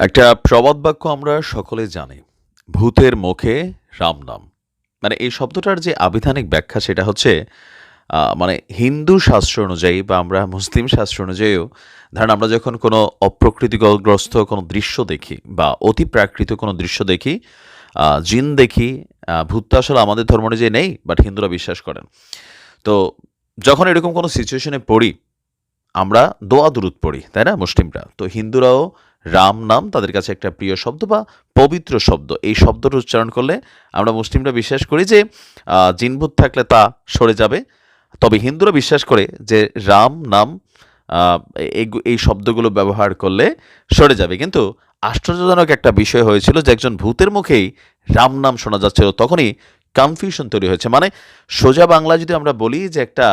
একটা প্রবাদ বাক্য আমরা সকলে জানি, ভূতের মুখে রাম নাম মানে এই শব্দটার যে আবিধানিক ব্যাখ্যা সেটা হচ্ছে মানে হিন্দু শাস্ত্র অনুযায়ী বা আমরা মুসলিম শাস্ত্র অনুযায়ীও, ধরেন আমরা যখন কোনো অপ্রকৃতিগ্রস্ত কোনো দৃশ্য দেখি বা অতি প্রাকৃত কোনো দৃশ্য দেখি জিন দেখি ভূত তো আসলে আমাদের ধর্ম অনুযায়ী নেই বাট হিন্দুরা বিশ্বাস করেন। তো যখন এরকম কোনো সিচুয়েশনে পড়ি, আমরা দোয়া দুরুদ পড়ি, তাই না, মুসলিমরা? তো হিন্দুরাও রাম নাম তাদের কাছে একটা প্রিয় শব্দ বা পবিত্র শব্দ। এই শব্দটা উচ্চারণ করলে আমরা মুসলিমরা বিশ্বাস করি যে জিনভূত থাকলে তা সরে যাবে। তবে হিন্দুরা বিশ্বাস করে যে, রাম নাম এই শব্দগুলো ব্যবহার করলে সরে যাবে। কিন্তু আশ্চর্যজনক একটা বিষয় হয়েছিল যে, একজন ভূতের মুখেই রাম নাম শোনা যাচ্ছিল, তখনই কনফিউশন তৈরি হয়েছে। মানে সোজা বাংলা যদি আমরা বলি যে, একটা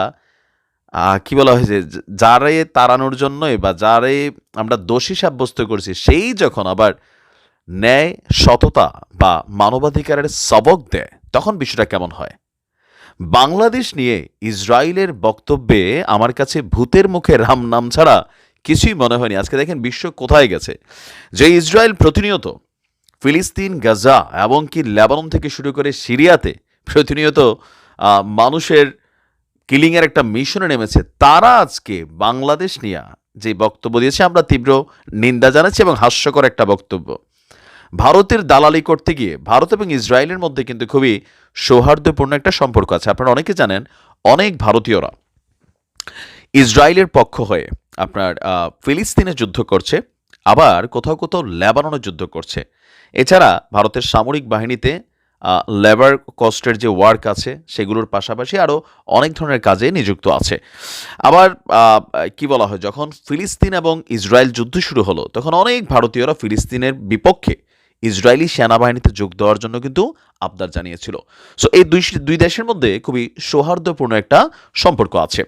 কি বলা হয়েছে? যারে তাড়ানোর জন্যই বা যারে আমরা দোষী সাব্যস্ত করছি, সেই যখন আবার ন্যায়, সততা বা মানবাধিকারের সবক দেয়, তখন বিষয়টা কেমন হয়? বাংলাদেশ নিয়ে ইসরায়েলের বক্তব্যে আমার কাছে ভূতের মুখে রাম নাম ছাড়া কিছুই মনে হয়নি। আজকে দেখেন বিশ্ব কোথায় গেছে। যে ইসরায়েল প্রতিনিয়ত ফিলিস্তিন, গাজা এবং কি লেবানন থেকে শুরু করে সিরিয়াতে প্রতিনিয়ত মানুষের কিলিংয়ের একটা মিশনে নেমেছে। তারা আজকে বাংলাদেশ নিয়ে যে বক্তব্য দিয়েছে, আমরা তীব্র নিন্দা জানাচ্ছি এবং হাস্যকর একটা বক্তব্য। ভারতের দালালি করতে গিয়ে ভারত এবং ইসরায়েলের মধ্যে কিন্তু খুবই সৌহার্দ্যপূর্ণ একটা সম্পর্ক আছে। আপনারা অনেকে জানেন, অনেক ভারতীয়রা ইসরায়েলের পক্ষ হয়ে আপনার ফিলিস্তিনে যুদ্ধ করছে, আবার কোথাও কোথাও লেবাননে যুদ্ধ করছে। এছাড়া ভারতের সামরিক বাহিনীতে লেবার কস্টের যে ওয়ার্ক আছে সেগুলোর পাশাপাশি আরও অনেক ধরনের কাজে নিযুক্ত আছে। আবার কি বলা হয়, যখন ফিলিস্তিন এবং ইসরায়েল যুদ্ধ শুরু হলো, তখন অনেক ভারতীয়রা ফিলিস্তিনের বিপক্ষে ইসরায়েলি সেনাবাহিনীতে যোগ দেওয়ার জন্য কিন্তু আবদার জানিয়েছিল। সো এই দুই দুই দেশের মধ্যে খুবই সৌহার্দ্যপূর্ণ একটা সম্পর্ক আছে।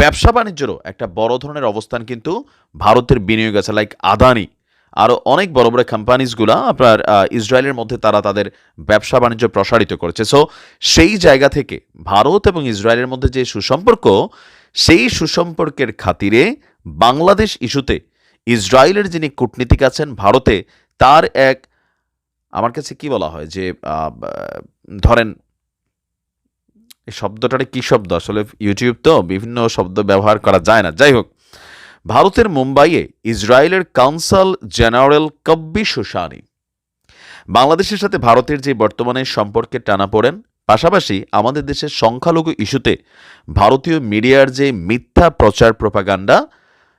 ব্যবসা বাণিজ্যেরও একটা বড় ধরনের অবস্থান কিন্তু ভারতের বিনিয়োগ আছে লাইক আদানি আরও অনেক বড় বড় কোম্পানিজগুলো আপনার ইসরায়েলের মধ্যে তারা তাদের ব্যবসা বাণিজ্য প্রসারিত করেছে। সো সেই জায়গা থেকে ভারত এবং ইসরায়েলের মধ্যে যে সুসম্পর্ক, সেই সুসম্পর্কের খাতিরে বাংলাদেশ ইস্যুতে ইসরায়েলের যিনি কূটনীতিক আছেন ভারতে, তার এক, আমার কাছে কি বলা হয় যে ধরেন শব্দটারে কি শব্দ? আসলে ইউটিউব তো বিভিন্ন শব্দ ব্যবহার করা যায় না। যাই হোক ভারতের মুম্বাইয়ে ইসরায়েলের কাউন্সিল জেনারেল কব্বি সুশানি। বাংলাদেশের সাথে ভারতের যে বর্তমানে সম্পর্কে টানা পড়েন, পাশাপাশি আমাদের দেশের সংখ্যালঘু ইস্যুতে ভারতীয় মিডিয়ার যে মিথ্যা প্রচার প্রপাগান্ডা,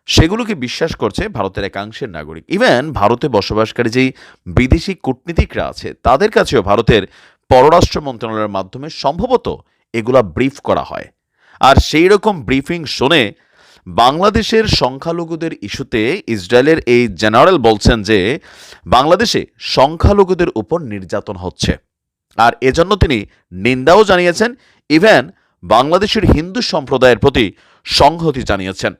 সেগুলোকে বিশ্বাস করছে ভারতের একাংশের নাগরিক। ইভেন ভারতে বসবাসকারী যেই বিদেশি কূটনীতিকরা আছে, তাদের কাছেও ভারতের পররাষ্ট্র মন্ত্রণালয়ের মাধ্যমে সম্ভবত এগুলা ব্রিফ করা হয়। আর সেই রকম ব্রিফিং শুনে বাংলাদেশের সংখ্যালঘুদের ইস্যুতে ইসরায়েলের এই জেনারেল বলছেন যে বাংলাদেশে সংখ্যালঘুদের উপর নির্যাতন হচ্ছে। আর এজন্য তিনি নিন্দাও জানিয়েছেন, ইভেন বাংলাদেশের হিন্দু সম্প্রদায়ের প্রতি সংহতি জানিয়েছেন।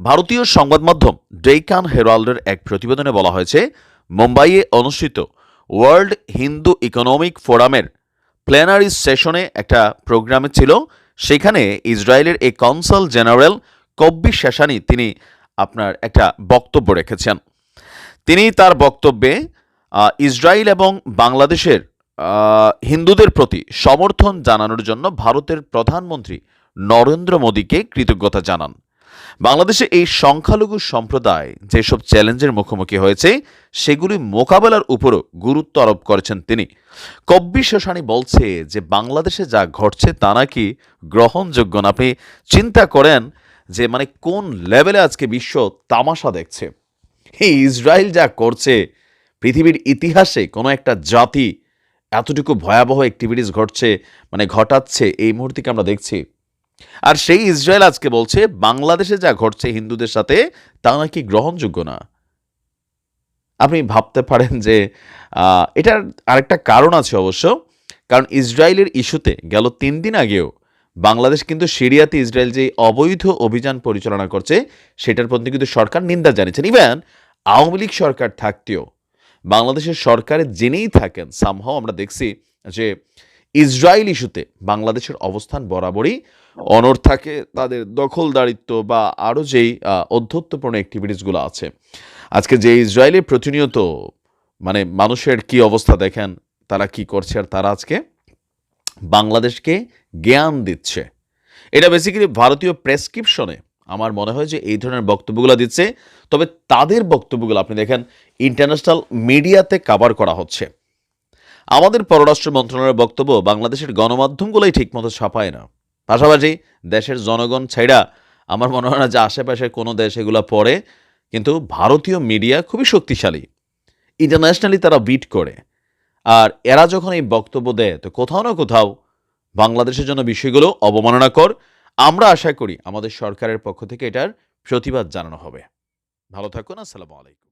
ভারতীয় সংবাদ মাধ্যম ডেইকান হেরাল্ডের এক প্রতিবেদনে বলা হয়েছে, মুম্বাইয়ে অনুষ্ঠিত ওয়ার্ল্ড হিন্দু ইকোনমিক ফোরামের প্ল্যানারি সেশনে একটা প্রোগ্রামে ছিল সেখানে ইসরায়েলের এই কনসাল জেনারেল কব্বি শেষানি তিনি আপনার একটা বক্তব্য রেখেছেন। তিনি তার বক্তব্যে ইসরায়েল এবং বাংলাদেশের হিন্দুদের প্রতি সমর্থন জানানোর জন্য ভারতের প্রধানমন্ত্রী নরেন্দ্র মোদীকে কৃতজ্ঞতা জানান। বাংলাদেশে এই সংখ্যালঘু সম্প্রদায় যেসব চ্যালেঞ্জের মুখোমুখি হয়েছে, সেগুলি মোকাবেলার উপরও গুরুত্ব আরোপ করেছেন তিনি। কব্বি শোষানি বলছে যে, বাংলাদেশে যা ঘটছে তা নাকি গ্রহণযোগ্য না। আপনি চিন্তা করেন যে মানে কোন লেভেলে আজকে বিশ্ব তামাশা দেখছে? এই ইসরায়েল যা করছে, পৃথিবীর ইতিহাসে কোনো একটা জাতি এতটুকু ভয়াবহ অ্যাক্টিভিটিস ঘটছে মানে ঘটাচ্ছে, এই মুহূর্তে আমরা দেখছি? আর সেই ইসরায়েল আজকে বলছে, বাংলাদেশে যা ঘটছে হিন্দুদের সাথে, তা নাকি গ্রহণযোগ্য না? আপনি ভাবতে পারেন যে এটার আরেকটা কারণ আছে অবশ্য। কারণ ইসরায়েলের ইস্যুতে গেল তিন দিন আগেও বাংলাদেশ কিন্তু সিরিয়াতে ইসরায়েল যে অবৈধ অভিযান পরিচালনা করছে, সেটার প্রতি কিন্তু সরকার নিন্দা জানিয়েছেন। ইভেন আওয়ামী লীগ সরকার থাকতেও, বাংলাদেশের সরকারে জেনেই থাকেন। সামহাও আমরা দেখছি যে ইসরায়েল ইস্যুতে বাংলাদেশের অবস্থান বরাবরই অনর থাকে তাদের দখলদারিত্ব বা আরও যেই অধ্যত্বপূর্ণ অ্যাক্টিভিটিসগুলো আছে। আজকে যে ইসরায়েলে প্রতিনিয়ত মানে মানুষের কি অবস্থা দেখেন, তারা কি করছে আর তারা আজকে বাংলাদেশকে জ্ঞান দিচ্ছে। এটা বেসিক্যালি ভারতীয় প্রেসক্রিপশনে আমার মনে হয় যে এই ধরনের বক্তব্যগুলো দিচ্ছে। তবে তাদের বক্তব্যগুলো আপনি দেখেন ইন্টারন্যাশনাল মিডিয়াতে কাভার করা হচ্ছে। আমাদের পররাষ্ট্র মন্ত্রণালয়ের বক্তব্য বাংলাদেশের গণমাধ্যমগুলোই ঠিকমতো ছাপায় না। পাশাপাশি দেশের জনগণ ছাইড়া আমার মনে হয় না যে আশেপাশে কোনো দেশ এগুলো পড়ে, কিন্তু ভারতীয় মিডিয়া খুবই শক্তিশালী। ইন্টারন্যাশনালি তারা বিট করে। আর এরা যখন এই বক্তব্য দেয়, তো কোথাও না কোথাও বাংলাদেশের জন্য বিষয়গুলো অবমাননাকর। আমরা আশা করি আমাদের সরকারের পক্ষ থেকে এটার প্রতিবাদ জানানো হবে। ভালো থাকুন, আসসালামু আলাইকুম।